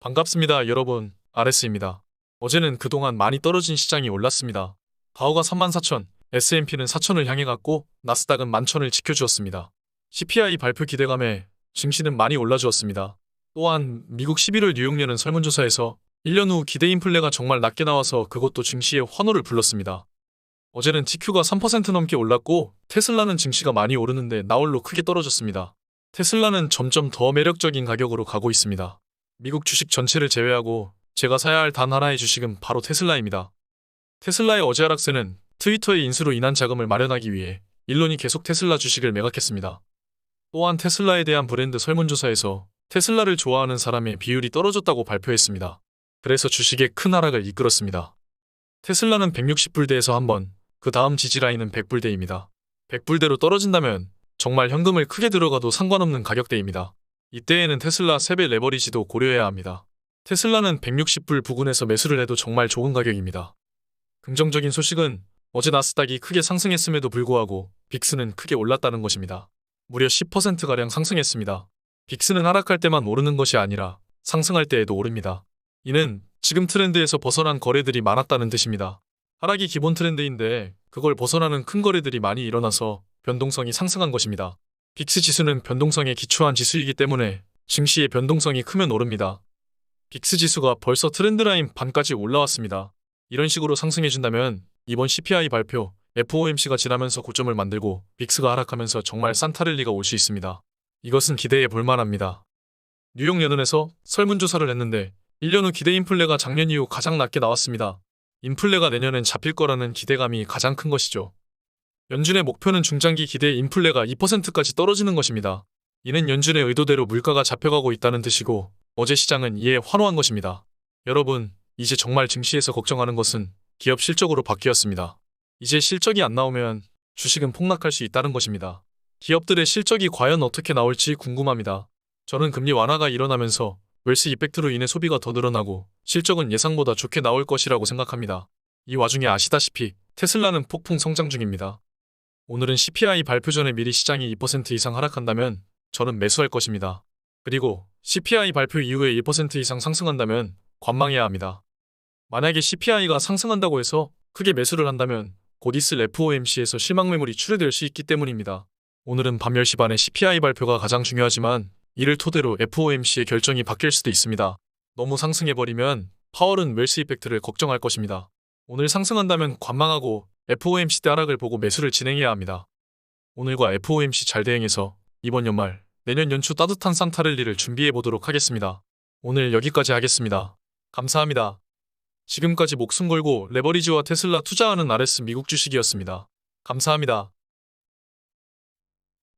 반갑습니다, 여러분. RS입니다. 어제는 그동안 많이 떨어진 시장이 올랐습니다. 다우가 34,000, S&P는 4,000을 향해 갔고 나스닥은 11,000을 지켜주었습니다. CPI 발표 기대감에 증시는 많이 올라주었습니다. 또한 미국 11월 뉴욕연은 설문조사에서 1년 후 기대 인플레가 정말 낮게 나와서 그것도 증시에 환호를 불렀습니다. 어제는 TQ가 3% 넘게 올랐고 테슬라는 증시가 많이 오르는데 나홀로 크게 떨어졌습니다. 테슬라는 점점 더 매력적인 가격으로 가고 있습니다. 미국 주식 전체를 제외하고 제가 사야 할 단 하나의 주식은 바로 테슬라입니다. 테슬라의 어제 하락세는 트위터의 인수로 인한 자금을 마련하기 위해 일론이 계속 테슬라 주식을 매각했습니다. 또한 테슬라에 대한 브랜드 설문조사에서 테슬라를 좋아하는 사람의 비율이 떨어졌다고 발표했습니다. 그래서 주식의 큰 하락을 이끌었습니다. 테슬라는 160불대에서 한 번, 그 다음 지지라인은 100불대입니다. 100불대로 떨어진다면 정말 현금을 크게 들어가도 상관없는 가격대입니다. 이때에는 테슬라 3배 레버리지도 고려해야 합니다. 테슬라는 160불 부근에서 매수를 해도 정말 좋은 가격입니다. 긍정적인 소식은 어제 나스닥이 크게 상승했음에도 불구하고 빅스는 크게 올랐다는 것입니다. 무려 10%가량 상승했습니다. 빅스는 하락할 때만 오르는 것이 아니라 상승할 때에도 오릅니다. 이는 지금 트렌드에서 벗어난 거래들이 많았다는 뜻입니다. 하락이 기본 트렌드인데 그걸 벗어나는 큰 거래들이 많이 일어나서 변동성이 상승한 것입니다. 빅스 지수는 변동성에 기초한 지수이기 때문에 증시의 변동성이 크면 오릅니다. 빅스 지수가 벌써 트렌드 라인 반까지 올라왔습니다. 이런 식으로 상승해준다면 이번 CPI 발표, FOMC가 지나면서 고점을 만들고 빅스가 하락하면서 정말 산타랠리가 올 수 있습니다. 이것은 기대해 볼 만합니다. 뉴욕 연은에서 설문조사를 했는데 1년 후 기대 인플레가 작년 이후 가장 낮게 나왔습니다. 인플레가 내년엔 잡힐 거라는 기대감이 가장 큰 것이죠. 연준의 목표는 중장기 기대 인플레가 2%까지 떨어지는 것입니다. 이는 연준의 의도대로 물가가 잡혀가고 있다는 뜻이고 어제 시장은 이에 환호한 것입니다. 여러분, 이제 정말 증시에서 걱정하는 것은 기업 실적으로 바뀌었습니다. 이제 실적이 안 나오면 주식은 폭락할 수 있다는 것입니다. 기업들의 실적이 과연 어떻게 나올지 궁금합니다. 저는 금리 완화가 일어나면서 웰스 이펙트로 인해 소비가 더 늘어나고 실적은 예상보다 좋게 나올 것이라고 생각합니다. 이 와중에 아시다시피 테슬라는 폭풍 성장 중입니다. 오늘은 CPI 발표 전에 미리 시장이 2% 이상 하락한다면 저는 매수할 것입니다. 그리고 CPI 발표 이후에 1% 이상 상승한다면 관망해야 합니다. 만약에 CPI가 상승한다고 해서 크게 매수를 한다면 곧 있을 FOMC에서 실망 매물이 출회될 수 있기 때문입니다. 오늘은 밤 10시 반에 CPI 발표가 가장 중요하지만 이를 토대로 FOMC의 결정이 바뀔 수도 있습니다. 너무 상승해버리면 파월은 웰스 이펙트를 걱정할 것입니다. 오늘 상승한다면 관망하고 FOMC 때 하락을 보고 매수를 진행해야 합니다. 오늘과 FOMC 잘 대응해서 이번 연말, 내년 연초 따뜻한 산타랠리를 준비해 보도록 하겠습니다. 오늘 여기까지 하겠습니다. 감사합니다. 지금까지 목숨 걸고 레버리지와 테슬라 투자하는 RS 미국 주식이었습니다. 감사합니다.